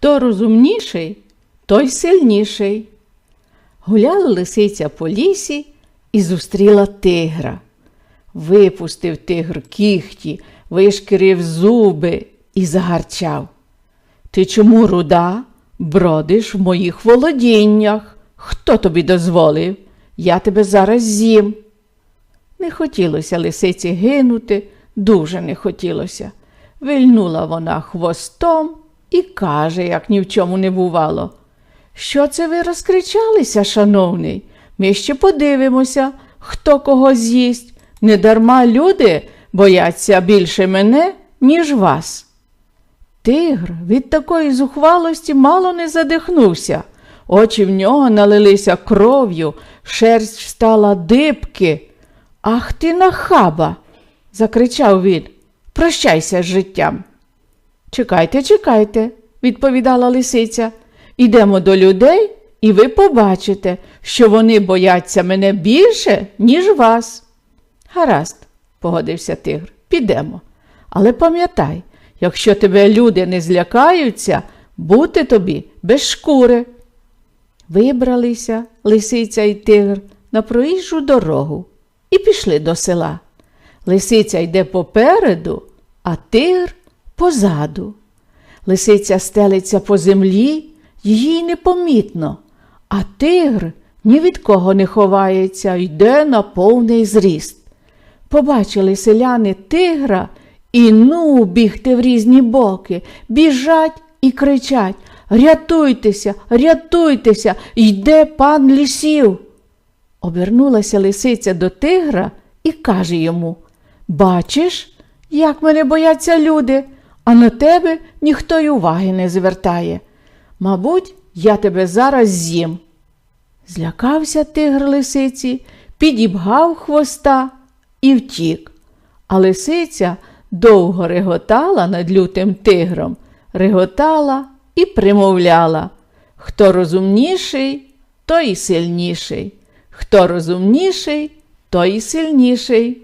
Хто розумніший, той сильніший. Гуляла лисиця по лісі і зустріла тигра. Випустив тигр кіхті, вишкірив зуби і загарчав. Ти чому руда? Бродиш в моїх володіннях. Хто тобі дозволив? Я тебе зараз з'їм. Не хотілося лисиці гинути, дуже не хотілося. Вильнула вона хвостом і каже, як ні в чому не бувало. Що це ви розкричалися, шановний? Ми ще подивимося, хто кого з'їсть. Недарма люди бояться більше мене, ніж вас. Тигр від такої зухвалості мало не задихнувся. Очі в нього налилися кров'ю, шерсть встала дибки. Ах ти нахаба, закричав він. Прощайся з життям. Чекайте, чекайте, відповідала лисиця. Ідемо до людей, і ви побачите, що вони бояться мене більше, ніж вас. Гаразд, погодився тигр, підемо. Але пам'ятай, якщо тебе люди не злякаються, бути тобі без шкури. Вибралися лисиця і тигр на проїжджу дорогу і пішли до села. Лисиця йде попереду, а тигр позаду. Лисиця стелиться по землі, її непомітно, а тигр ні від кого не ховається, йде на повний зріст. Побачили селяни тигра і ну бігти в різні боки, біжать і кричать Рятуйтеся, рятуйтеся, йде пан лісів. Обернулася лисиця до тигра і каже йому Бачиш, як мене бояться люди, а на тебе ніхто й уваги не звертає. Мабуть, я тебе зараз з'їм. Злякався тигр лисиці, підібгав хвоста і втік. А лисиця довго реготала над лютим тигром, реготала і примовляла Хто розумніший, той і сильніший, хто розумніший, той і сильніший.